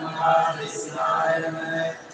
नमः विष्णाय नमः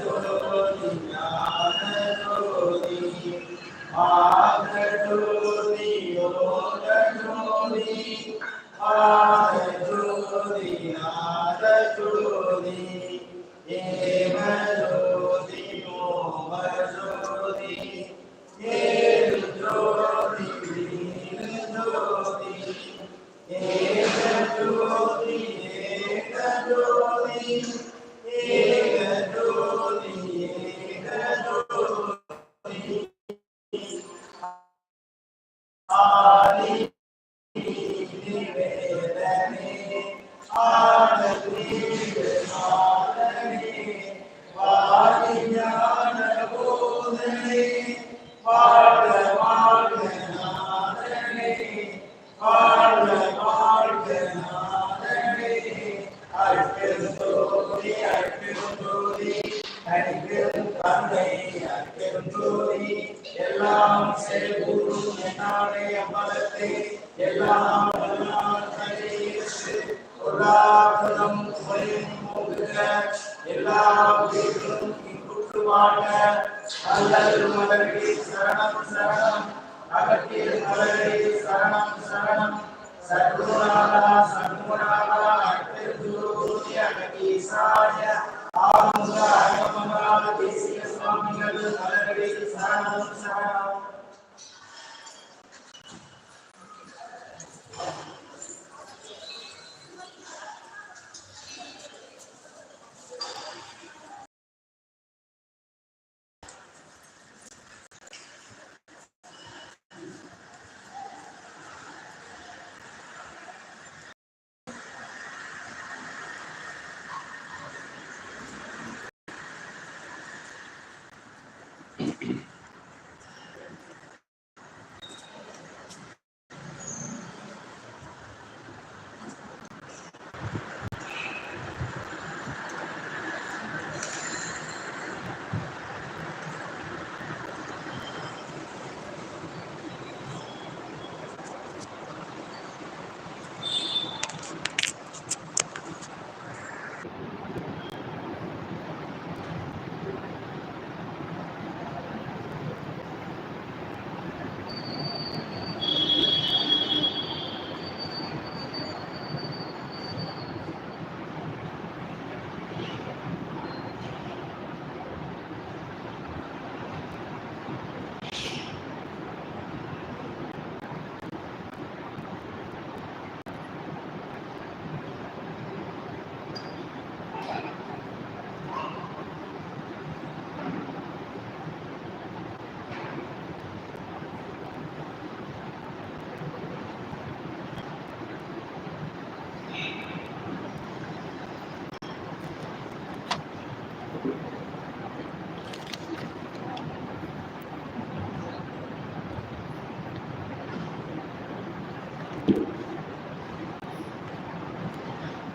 casa.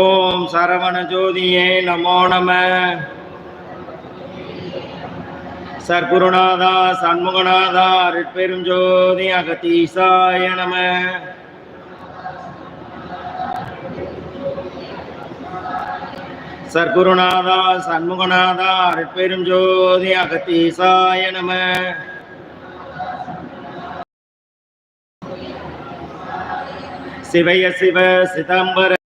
ஓம் சரவண ஜோதியே நமோ நம. சர்க்குருநாதா சண்முகநாதா அருட்பெரும் ஜோதி அகதீசாய நம. சர்க்குருநாதா சண்முகநாதா அருட்பெரும் ஜோதி அகத்தீசாய நம. சிவய சிவ சிதம்பர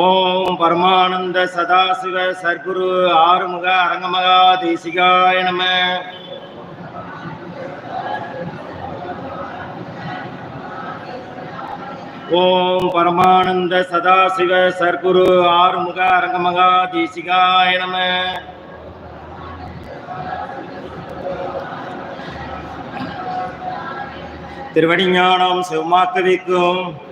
ஓம் பரமானந்த சதாசிவ சர்க்குரு ஆறுமுக அரங்கமகா தேசிகாய நம. ஓம் பரமானந்த சதாசிவ சர்க்குரு ஆறுமுக அரங்கமகா தேசிகாய நம. திருவடிஞானம் சிவமாக்க வைக்கும்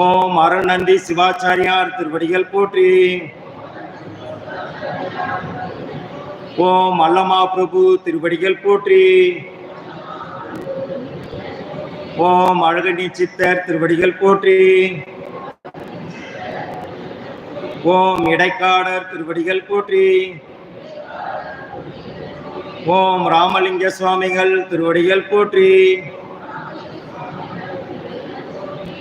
ஓம் அருணந்தி சிவாச்சாரியார் திருவடிகள் போற்றி. ஓம் அல்லமா பிரபு திருவடிகள் போற்றி. ஓம் அழகணி சித்தர் திருவடிகள் போற்றி. ஓம் இடைக்காடர் திருவடிகள் போற்றி. ஓம் ராமலிங்க சுவாமிகள் திருவடிகள் போற்றி.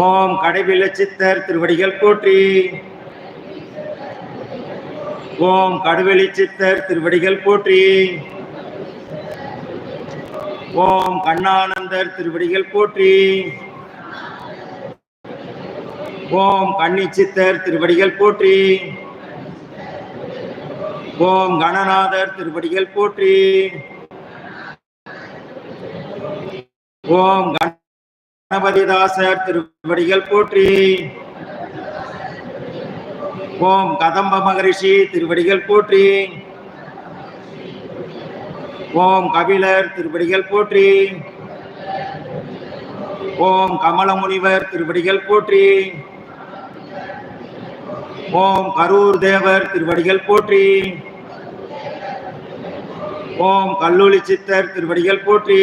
ஓம் கடைவில சித்தர் திருவடிகள் போற்றி. ஓம் கடுவெளி சித்தர் திருவடிகள் போற்றி. ஓம் கண்ணானந்தர் திருவடிகள் போற்றி. ஓம் கன்னி சித்தர் திருவடிகள் போற்றி. ஓம் கணநாதர் திருவடிகள் போற்றி. ஓம் கணபதிதாசர் திருவடிகள் போற்றி. ஓம் கதம்ப மகரிஷி திருவடிகள் போற்றி. ஓம் கபிலர் திருவடிகள் போற்றி. ஓம் கமலமுனிவர் திருவடிகள் போற்றி. ஓம் கரூர் தேவர் திருவடிகள் போற்றி. ஓம் கல்லூலி சித்தர் திருவடிகள் போற்றி.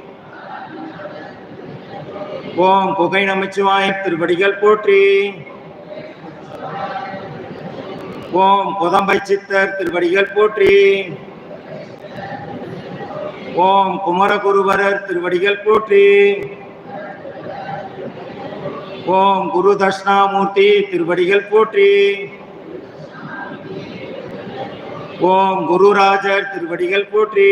ஓம் புகை நமச்சிவாய திருவடிகள் போற்றி. ஓம் புதம்பை சித்தர் திருவடிகள் போற்றி. ஓம் குமரகுருவரர் திருவடிகள் போற்றி. ஓம் குரு தட்சிணாமூர்த்தி திருவடிகள் போற்றி. ஓம் குருராஜர் திருவடிகள் போற்றி.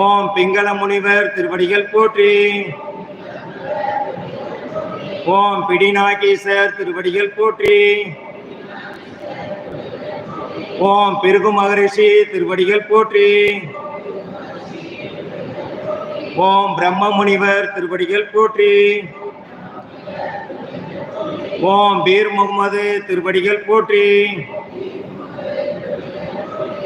ஓம் பிங்கள முனிவர் திருவடிகள் போற்றி. ஓம் பிடிநாகீசர் திருவடிகள் போற்றி. ஓம் பிருகு மகரிஷி திருவடிகள் போற்றி. ஓம் பிரம்ம முனிவர் திருவடிகள் போற்றி. ஓம் பீர் முகமது திருவடிகள் போற்றி.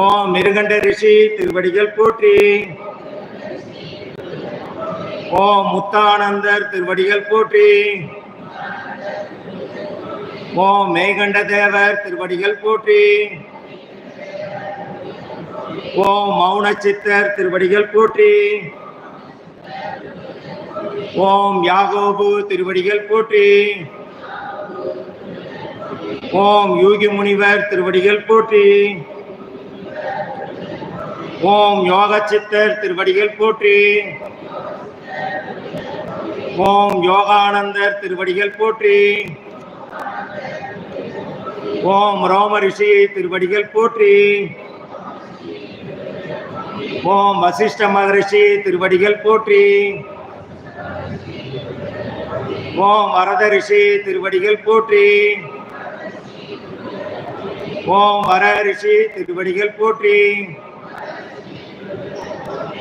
ஓம் மிருகண்ட ரிஷி திருவடிகள் போற்றி. ஓம் முத்தானந்தர் திருவடிகள் போற்றி. ஓம் மேகண்ட தேவர் திருவடிகள் போற்றி. ஓம் மௌன சித்தர் திருவடிகள் போற்றி. ஓம் யாகோபு திருவடிகள் போற்றி. ஓம் யூகி முனிவர் திருவடிகள் போற்றி. ஓம் யோக சித்தர் திருவடிகள் போற்றி. ஓம் யோகானந்தர் திருவடிகள் போற்றி. ஓம் ரோம ரிஷி திருவடிகள் போற்றி. ஓம் வசிஷ்ட மகரிஷி திருவடிகள் போற்றி. ஓம் வரத ரிஷி திருவடிகள் போற்றி. ஓம் வர ரிஷி திருவடிகள் போற்றி.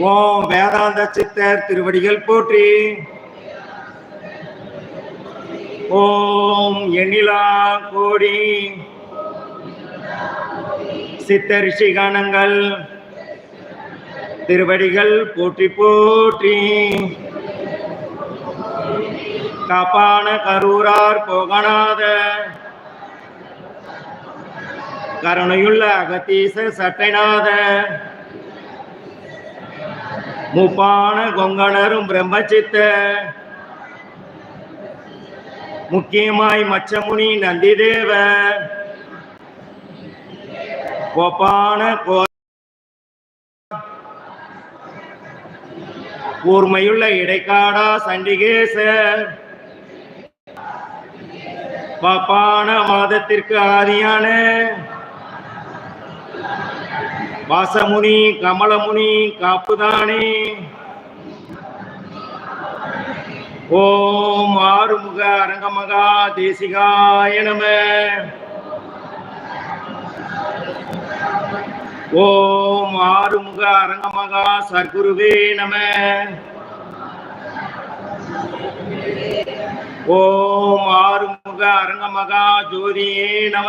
ஓம் வேதாந்த சித்தர் திருவடிகள் போற்றி. ஓம் எண்ணிலா கோடி. சித்தர் ரிஷிகானங்கள் திருவடிகள் போற்றி போற்றி. காப்பான கரூரார் போகநாத. கருணையுள்ள அகத்தீச சட்டைநாத. முப்பான கொங்கணரும் பிரம்மச்சித்த முக்கியமாய் மச்சமுனி நந்திதேவ. கோப்பான கூர்மையுள்ள இடைக்காடா சண்டிகேச. பாப்பான மாதத்திற்கு ஆதியான வாசமுனி கமலமுனி காப்புதானே. ஓம் ஆறுமுக அரங்கமகா தேசிகாய நம. ஓம் ஆறுமுக அரங்கமகா சர்க்குருவே நம. ஓம் ஆறுமுக அரங்கமகா ஜோதியே நம.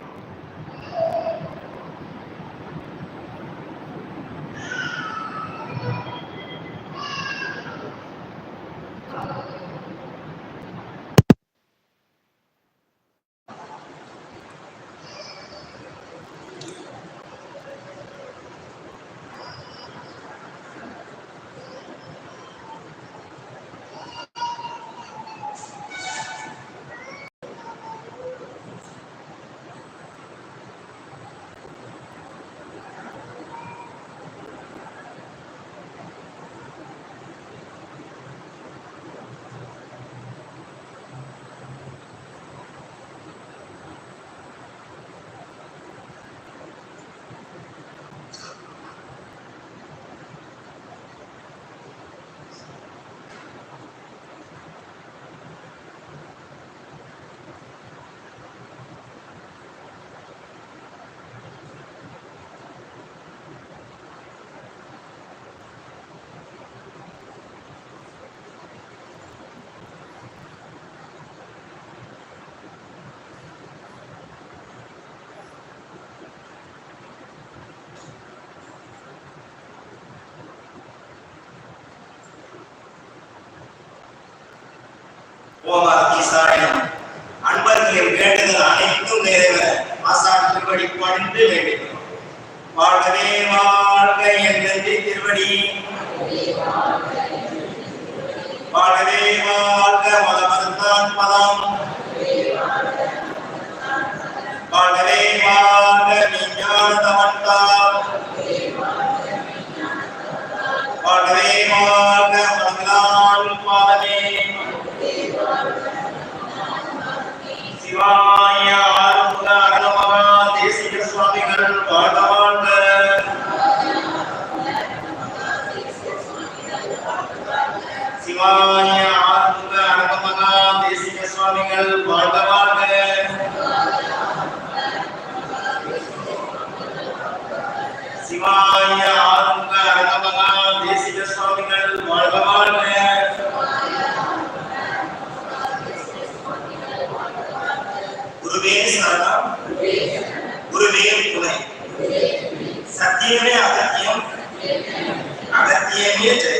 ஓமாத்தீசாயம் அன்பர்கள் வேண்டுதல் அனைத்தும் நிறைவேற ஆசான் திருவடி பணிந்து வேண்டுகிறோம். வாழ்கவே வாழ்க என் நெஞ்சை திருவடி. வாழ்கவே வாழ்க மதமதத்தான் பதம் வாழ்கவே வாழ்க விஞ்ஞான தமன்தாம் வாழ்கவே வாழ்க மங்களால் பாதமே சிவாய ပြေမရတာညောင်းအဲ့ဒါပြေမြဲတယ်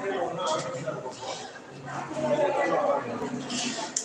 みんなで食べようかな。